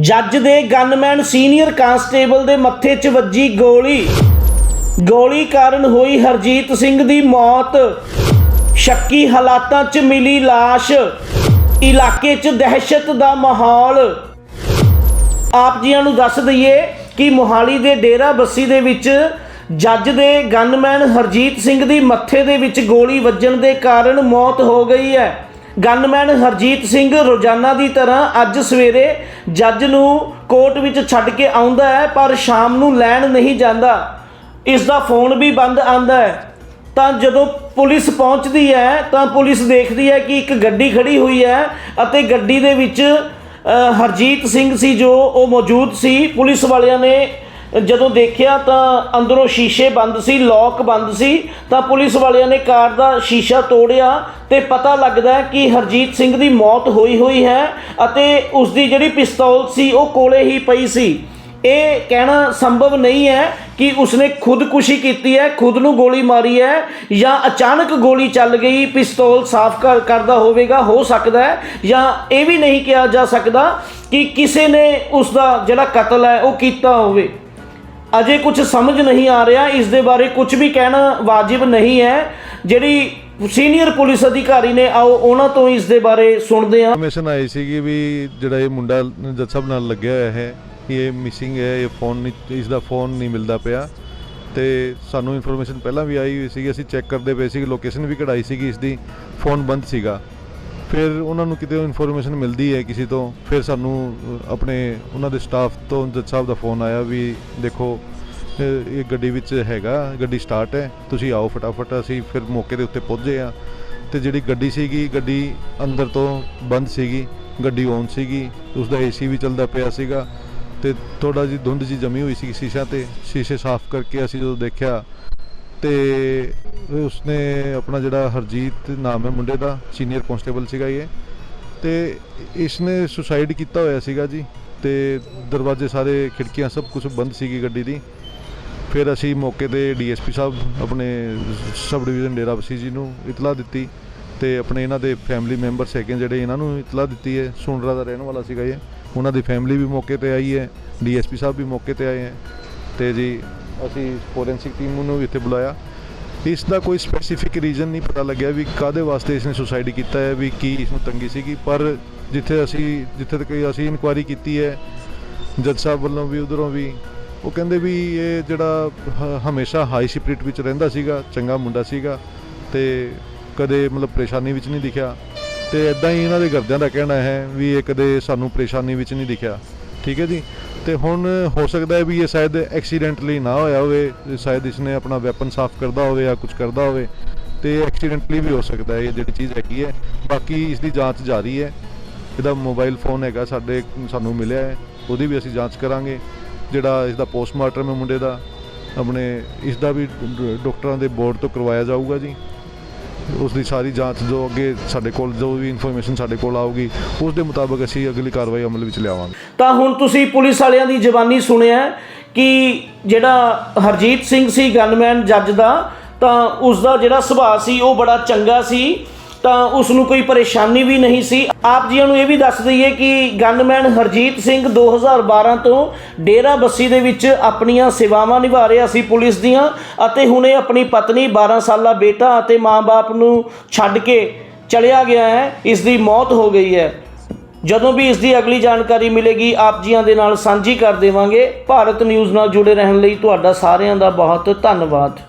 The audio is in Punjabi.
ਜੱਜ ਦੇ ਗਨਮੈਨ ਸੀਨੀਅਰ ਕਾਂਸਟੇਬਲ ਦੇ ਮੱਥੇ 'ਚ ਵੱਜੀ ਗੋਲੀ। ਗੋਲੀ ਕਾਰਨ ਹੋਈ ਹਰਜੀਤ ਸਿੰਘ ਦੀ ਮੌਤ। ਸ਼ੱਕੀ ਹਾਲਾਤਾਂ 'ਚ ਮਿਲੀ ਲਾਸ਼। ਇਲਾਕੇ 'ਚ ਦਹਿਸ਼ਤ ਦਾ ਮਾਹੌਲ। ਆਪ ਜੀਆਂ ਨੂੰ ਦੱਸ ਦਈਏ ਕਿ ਮੋਹਾਲੀ ਦੇ ਡੇਰਾ ਬੱਸੀ ਦੇ ਵਿੱਚ ਜੱਜ ਦੇ ਗਨਮੈਨ ਹਰਜੀਤ ਸਿੰਘ ਦੀ ਮੱਥੇ ਦੇ ਵਿੱਚ ਗੋਲੀ ਵੱਜਣ ਦੇ ਕਾਰਨ ਮੌਤ ਹੋ ਗਈ ਹੈ। ਗਨਮੈਨ ਹਰਜੀਤ ਸਿੰਘ ਰੋਜ਼ਾਨਾ ਦੀ ਤਰ੍ਹਾਂ ਅੱਜ ਸਵੇਰੇ ਜੱਜ ਨੂੰ ਕੋਰਟ ਵਿੱਚ ਛੱਡ ਕੇ ਆਉਂਦਾ ਹੈ, ਪਰ ਸ਼ਾਮ ਨੂੰ ਲੈਣ ਨਹੀਂ ਜਾਂਦਾ। ਇਸ ਦਾ ਫੋਨ ਵੀ ਬੰਦ ਆਂਦਾ ਹੈ। ਤਾਂ ਜਦੋਂ ਪੁਲਿਸ ਪਹੁੰਚਦੀ ਹੈ, ਤਾਂ ਪੁਲਿਸ ਦੇਖਦੀ ਹੈ ਕਿ ਇੱਕ ਗੱਡੀ ਖੜੀ ਹੋਈ ਹੈ ਅਤੇ ਗੱਡੀ ਦੇ ਵਿੱਚ ਹਰਜੀਤ ਸਿੰਘ ਸੀ ਜੋ ਉਹ ਮੌਜੂਦ ਸੀ। ਪੁਲਿਸ ਵਾਲਿਆਂ ਨੇ ਜਦੋਂ ਦੇਖਿਆ ਤਾਂ ਅੰਦਰੋਂ ਸ਼ੀਸ਼ੇ ਬੰਦ ਸੀ ਲੋਕ ਬੰਦ ਸੀ, ਤਾਂ ਪੁਲਿਸ ਵਾਲਿਆਂ ਨੇ ਕਾਰ ਦਾ ਸ਼ੀਸ਼ਾ ਤੋੜਿਆ ਤੇ ਪਤਾ ਲੱਗਦਾ ਕਿ ਹਰਜੀਤ ਸਿੰਘ ਦੀ ਮੌਤ ਹੋਈ ਹੋਈ ਹੈ ਅਤੇ ਉਸ ਦੀ ਜਿਹੜੀ ਪਿਸਤੌਲ ਸੀ ਉਹ ਕੋਲੇ ਹੀ ਪਈ ਸੀ। ਇਹ ਕਹਿਣਾ ਸੰਭਵ ਨਹੀਂ ਹੈ ਕਿ ਉਸਨੇ ਖੁਦਕੁਸ਼ੀ ਕੀਤੀ ਹੈ, ਖੁਦ ਨੂੰ ਗੋਲੀ ਮਾਰੀ ਹੈ ਜਾਂ ਅਚਾਨਕ ਗੋਲੀ ਚੱਲ ਗਈ, ਪਿਸਤੌਲ ਸਾਫ਼ ਕਰ, ਕਰਦਾ ਹੋਵੇਗਾ, ਹੋ ਸਕਦਾ ਹੈ ਜਾਂ ਇਹ ਵੀ ਨਹੀਂ ਕਿਹਾ ਜਾ ਸਕਦਾ ਕਿ ਕਿਸੇ ਨੇ ਉਸ ਦਾ ਜਿਹੜਾ ਕਤਲ ਹੈ ਉਹ ਕੀਤਾ ਹੋਵੇ। ਅਜੇ ਕੁਝ ਸਮਝ ਨਹੀਂ ਆ ਰਿਹਾ, ਇਸ ਦੇ ਬਾਰੇ ਕੁਝ ਵੀ ਕਹਿਣਾ ਵਾਜਿਬ ਨਹੀਂ ਹੈ। ਜਿਹੜੀ ਸੀਨੀਅਰ ਪੁਲਿਸ ਅਧਿਕਾਰੀ ਨੇ, ਆਓ ਉਹਨਾਂ ਤੋਂ ਇਸ ਦੇ ਬਾਰੇ ਸੁਣਦੇ ਹਾਂ। ਇਨਫੋਰਮੇਸ਼ਨ ਆਈ ਸੀਗੀ ਵੀ ਜਿਹੜਾ ਇਹ ਮੁੰਡਾ ਜੱਜ ਸਾਹਿਬ ਨਾਲ ਲੱਗਿਆ ਹੋਇਆ ਹੈ ਇਹ ਮਿਸਿੰਗ ਹੈ, ਇਹ ਫੋਨ ਨਹੀਂ, ਇਸ ਦਾ ਫੋਨ ਨਹੀਂ ਮਿਲਦਾ ਪਿਆ। ਤੇ ਸਾਨੂੰ ਇਨਫੋਰਮੇਸ਼ਨ ਪਹਿਲਾਂ ਵੀ ਆਈ ਹੋਈ ਸੀਗੀ, ਅਸੀਂ ਚੈੱਕ ਕਰਦੇ ਪਏ ਸੀ ਲੋਕੇਸ਼ਨ ਵੀ ਕਢਾਈ ਸੀਗੀ, ਇਸ ਦੀ ਫੋਨ ਬੰਦ ਸੀਗਾ। ਫਿਰ ਉਹਨਾਂ ਨੂੰ ਕਿਤੇ ਇਨਫੋਰਮੇਸ਼ਨ ਮਿਲਦੀ ਹੈ ਕਿਸੇ ਤੋਂ, ਫਿਰ ਸਾਨੂੰ ਆਪਣੇ, ਉਹਨਾਂ ਦੇ ਸਟਾਫ ਤੋਂ ਜੱਜ ਸਾਹਿਬ ਦਾ ਫੋਨ ਆਇਆ ਵੀ ਦੇਖੋ ਇਹ ਗੱਡੀ ਵਿੱਚ ਹੈਗਾ, ਗੱਡੀ ਸਟਾਰਟ ਹੈ, ਤੁਸੀਂ ਆਓ ਫਟਾਫਟ, ਅਸੀਂ ਫਿਰ ਮੌਕੇ ਦੇ ਉੱਤੇ ਪਹੁੰਚੇ ਆ ਤੇ ਜਿਹੜੀ ਗੱਡੀ ਸੀਗੀ, ਗੱਡੀ ਅੰਦਰ ਤੋਂ ਬੰਦ ਸੀਗੀ, ਗੱਡੀ ਔਨ ਸੀਗੀ ਉਸ ਦਾ ਏਸੀ ਵੀ ਚੱਲਦਾ ਪਿਆ ਸੀਗਾ ਤੇ ਥੋੜਾ ਜਿਹੀ ਧੁੰਦ ਜੀ ਜਮੀ ਹੋਈ ਸੀ ਸ਼ੀਸ਼ਾ ਤੇ, ਸ਼ੀਸ਼ੇ ਸਾਫ਼ ਕਰਕੇ ਅਸੀਂ ਜਦੋਂ ਦੇਖਿਆ ਤੇ ਉਸਨੇ ਆਪਣਾ ਜਿਹੜਾ ਹਰਜੀਤ ਨਾਮ ਹੈ ਮੁੰਡੇ ਦਾ ਸੀਨੀਅਰ ਕਨਸਟੇਬਲ ਸੀਗਾ ਇਹ। ਤੇ ਇਸਨੇ ਸੁਸਾਈਡ ਕੀਤਾ ਹੋਇਆ ਸੀਗਾ ਜੀ ਤੇ ਦਰਵਾਜ਼ੇ ਸਾਰੇ, ਖਿੜਕੀਆਂ ਸਭ ਕੁਝ ਬੰਦ ਸੀਗੀ ਗੱਡੀ ਦੀ। ਫਿਰ ਅਸੀਂ ਮੌਕੇ ਤੇ ਡੀਐਸਪੀ ਸਾਹਿਬ, ਆਪਣੇ ਸਬ ਡਿਵੀਜ਼ਨ ਡੇਰਾ ਬਸੀ ਜੀ ਨੂੰ ਇਤਲਾਹ ਦਿੱਤੀ ਤੇ ਆਪਣੇ ਇਹਨਾਂ ਦੇ ਫੈਮਿਲੀ ਮੈਂਬਰਸ ਹੈਗੇ ਜਿਹੜੇ ਇਹਨਾਂ ਨੂੰ ਇਤਲਾਹ ਦਿੱਤੀ ਹੈ। ਸੁੰਡਰਾ ਦਾ ਰਹਿਣ ਵਾਲਾ ਸੀਗਾ ਇਹ। ਉਹਨਾਂ ਦੀ ਫੈਮਿਲੀ ਵੀ ਮੌਕੇ ਤੇ ਆਈ ਹੈ ਡੀਐਸਪੀ ਸਾਹਿਬ ਵੀ ਮੌਕੇ ਤੇ ਆਏ ਹੈ। ਤੇ ਜੀ ਅਸੀਂ ਫੋਰੈਂਸਿਕ ਟੀਮ ਨੂੰ ਵੀ ਇੱਥੇ ਬੁਲਾਇਆ। ਇਸ ਦਾ ਕੋਈ ਸਪੈਸੀਫਿਕ ਰੀਜ਼ਨ ਨਹੀਂ ਪਤਾ ਲੱਗਿਆ ਵੀ ਕਾਦੇ ਵਾਸਤੇ ਇਸਨੇ ਸੁਸਾਈਡ ਕੀਤਾ ਹੈ, ਵੀ ਕੀ ਇਸ ਨੂੰ ਤੰਗੀ ਸੀਗੀ। ਪਰ ਜਿੱਥੇ ਅਸੀਂ, ਜਿੱਥੇ ਤੱਕ ਅਸੀਂ ਇਨਕੁਆਇਰੀ ਕੀਤੀ ਹੈ, ਜੱਜ ਸਾਹਿਬ ਵੱਲੋਂ ਵੀ, ਉਧਰੋਂ ਵੀ, ਉਹ ਕਹਿੰਦੇ ਵੀ ਇਹ ਜਿਹੜਾ ਹ- ਹਮੇਸ਼ਾ ਹਾਈ ਸਪਿਰਿਟ ਵਿੱਚ ਰਹਿੰਦਾ ਸੀਗਾ, ਚੰਗਾ ਮੁੰਡਾ ਸੀਗਾ ਤੇ ਕਦੇ ਮਤਲਬ ਪਰੇਸ਼ਾਨੀ ਵਿੱਚ ਨਹੀਂ ਦਿਖਿਆ। ਤੇ ਇਦਾਂ ਹੀ ਇਹਨਾਂ ਦੇ ਘਰਦਿਆਂ ਦਾ ਕਹਿਣਾ ਹੈ ਵੀ ਇਹ ਕਦੇ ਸਾਨੂੰ ਪਰੇਸ਼ਾਨੀ ਵਿੱਚ ਨਹੀਂ ਦਿਖਿਆ। ਠੀਕ ਹੈ ਜੀ। ਤੇ ਹੁਣ ਹੋ ਸਕਦਾ ਹੈ ਵੀ ਇਹ ਸ਼ਾਇਦ ਐਕਸੀਡੈਂਟਲੀ ਨਾ ਹੋਇਆ ਹੋਵੇ ਸ਼ਾਇਦ ਇਸਨੇ ਆਪਣਾ ਵੈਪਨ ਸਾਫ਼ ਕਰਦਾ ਹੋਵੇ ਜਾਂ ਕੁਝ ਕਰਦਾ ਹੋਵੇ, ਤੇ ਐਕਸੀਡੈਂਟਲੀ ਵੀ ਹੋ ਸਕਦਾ ਹੈ, ਇਹ ਜਿਹੜੀ ਚੀਜ਼ ਹੈਗੀ ਹੈ। ਬਾਕੀ ਇਸ ਦੀ ਜਾਂਚ ਜਾਰੀ ਹੈ। ਇਹਦਾ ਮੋਬਾਈਲ ਫੋਨ ਹੈਗਾ ਸਾਡੇ, ਸਾਨੂੰ ਮਿਲਿਆ ਹੈ। ਉਹਦੀ ਵੀ ਅਸੀਂ ਜਾਂਚ ਕਰਾਂਗੇ। ਜਿਹੜਾ ਇਸ ਦਾ ਪੋਸਟਮਾਰਟਮ ਹੈ ਮੁੰਡੇ ਦਾ, ਆਪਣੇ ਇਸ ਦਾ ਵੀ ਡ- ਡਾਕਟਰਾਂ ਦੇ ਬੋਰਡ ਤੋਂ ਕਰਵਾਇਆ ਜਾਊਗਾ ਜੀ। ਉਸ ਦੀ ਸਾਰੀ ਜਾਂਚ ਜੋ ਅੱਗੇ ਸਾਡੇ ਕੋਲ, ਜੋ ਵੀ ਇਨਫੋਰਮੇਸ਼ਨ ਸਾਡੇ ਕੋਲ ਆਊਗੀ ਉਸ ਦੇ ਮੁਤਾਬਕ ਅਸੀਂ ਅਗਲੀ ਕਾਰਵਾਈ ਅਮਲ ਵਿੱਚ ਲਿਆਵਾਂਗੇ। ਤਾਂ ਹੁਣ ਤੁਸੀਂ ਪੁਲਿਸ ਵਾਲਿਆਂ ਦੀ ਜ਼ਬਾਨੀ ਸੁਣਿਆ ਕਿ ਜਿਹੜਾ ਹਰਜੀਤ ਸਿੰਘ ਸੀ ਗਨਮੈਨ ਜੱਜ ਦਾ, ਤਾਂ ਉਸ ਦਾ ਜਿਹੜਾ ਸੁਭਾਅ ਸੀ ਉਹ ਬੜਾ ਚੰਗਾ ਸੀ। ਤਾਂ ਉਸ ਨੂੰ ਕੋਈ ਪਰੇਸ਼ਾਨੀ ਵੀ ਨਹੀਂ ਸੀ। ਆਪ ਜੀਆਂ ਨੂੰ ਇਹ ਵੀ ਦੱਸ ਦਈਏ ਕਿ ਗਨਮੈਨ ਹਰਜੀਤ ਸਿੰਘ 2012 ਤੋਂ ਡੇਰਾ ਬੱਸੀ ਦੇ ਵਿੱਚ ਆਪਣੀਆਂ ਸੇਵਾਵਾਂ ਨਿਭਾ ਰਿਹਾ ਸੀ ਪੁਲਿਸ ਦੀਆਂ ਅਤੇ ਹੁਣੇ ਆਪਣੀ ਪਤਨੀ 12 ਸਾਲਾ ਬੇਟਾ ਅਤੇ ਮਾਂ-ਬਾਪ ਨੂੰ ਛੱਡ ਕੇ ਚਲਿਆ ਗਿਆ ਹੈ। ਇਸ ਦੀ ਮੌਤ ਹੋ ਗਈ ਹੈ। ਜਦੋਂ ਵੀ ਇਸ ਦੀ ਅਗਲੀ ਜਾਣਕਾਰੀ ਮਿਲੇਗੀ, ਆਪ ਜੀਆਂ ਦੇ ਨਾਲ ਸਾਂਝੀ ਕਰ ਦੇਵਾਂਗੇ। ਭਾਰਤ ਨਿਊਜ਼ ਨਾਲ ਜੁੜੇ ਰਹਿਣ ਲਈ ਤੁਹਾਡਾ ਸਾਰਿਆਂ ਦਾ ਬਹੁਤ ਧੰਨਵਾਦ।